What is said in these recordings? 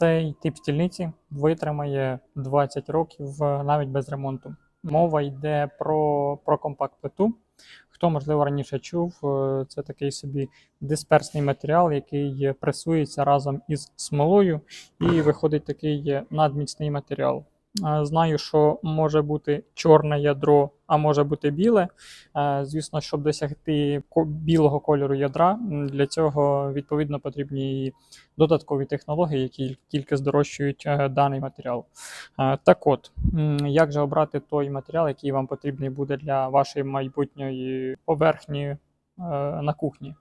Цей тип стільниці витримає 20 років е, навіть без ремонту. Мова йде про, про компакт-плиту. Хто, можливо, раніше чув, е, це такий собі дисперсний матеріал, який пресується разом із смолою, і виходить такий надміцний матеріал. Е, Знаю, що може бути чорне ядро, а може бути біле. Е, Звісно, щоб досягти білого кольору ядра, для цього відповідно потрібні і додаткові технології, які тільки здорожчують е, даний матеріал. Так от, як же обрати той матеріал, який вам потрібний буде для вашої майбутньої поверхні на кухні?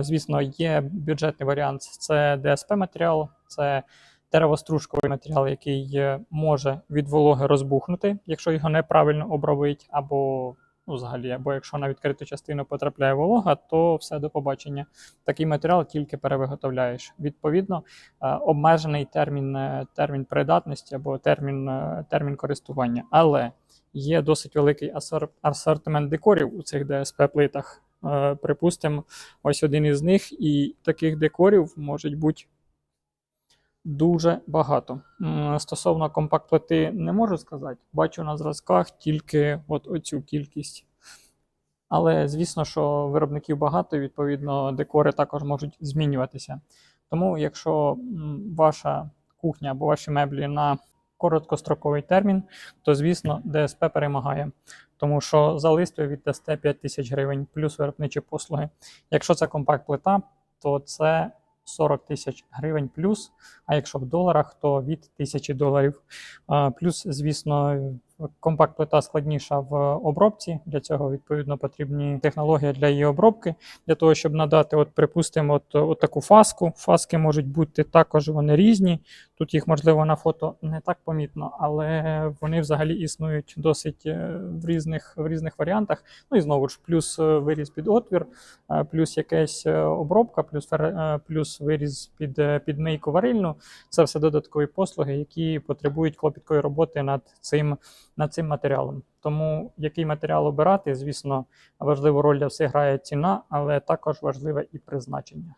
Звісно, є бюджетний варіант це ДСП матеріал, це деревостружковий матеріал, який може від вологи розбухнути, якщо його неправильно обробить, або ну, взагалі, або якщо на відкриту частину потрапляє волога, то все до побачення. Такий матеріал тільки перевиготовляєш. Відповідно, е, обмежений термін, е, термін придатності або термін, е, термін користування. Але є досить великий асор- асортимент декорів у цих ДСП-плитах. Припустимо, ось один із них, і таких декорів можуть бути дуже багато. Стосовно компакт-плити не можу сказати. Бачу на зразках тільки от оцю кількість. Але звісно, що виробників багато, відповідно, декори також можуть змінюватися. Тому, якщо ваша кухня або ваші меблі на короткостроковий термін, то звісно ДСП перемагає. Тому що за лист ви віддасте 5 тисяч гривень плюс виробничі послуги. Якщо це компакт-плита, то це 40 тисяч гривень плюс. А якщо в доларах, то від 1000 доларів. Плюс, звісно, компакт-плита складніша в обробці. Для цього відповідно потрібні технології для її обробки. Для того, щоб надати, от, припустимо, от, от таку фаску. Фаски можуть бути також вони різні. Тут їх можливо на фото не так помітно, але вони взагалі існують досить е, в різних, в різних варіантах. Ну і знову ж, плюс е, виріз під отвір, е, плюс якась обробка, плюс, плюс виріз під, під мийку варильну. Це все додаткові послуги, які потребують клопіткої роботи над цим, над цим матеріалом. Тому який матеріал обирати, звісно, важливу роль для всіх грає ціна, але також важливе і призначення.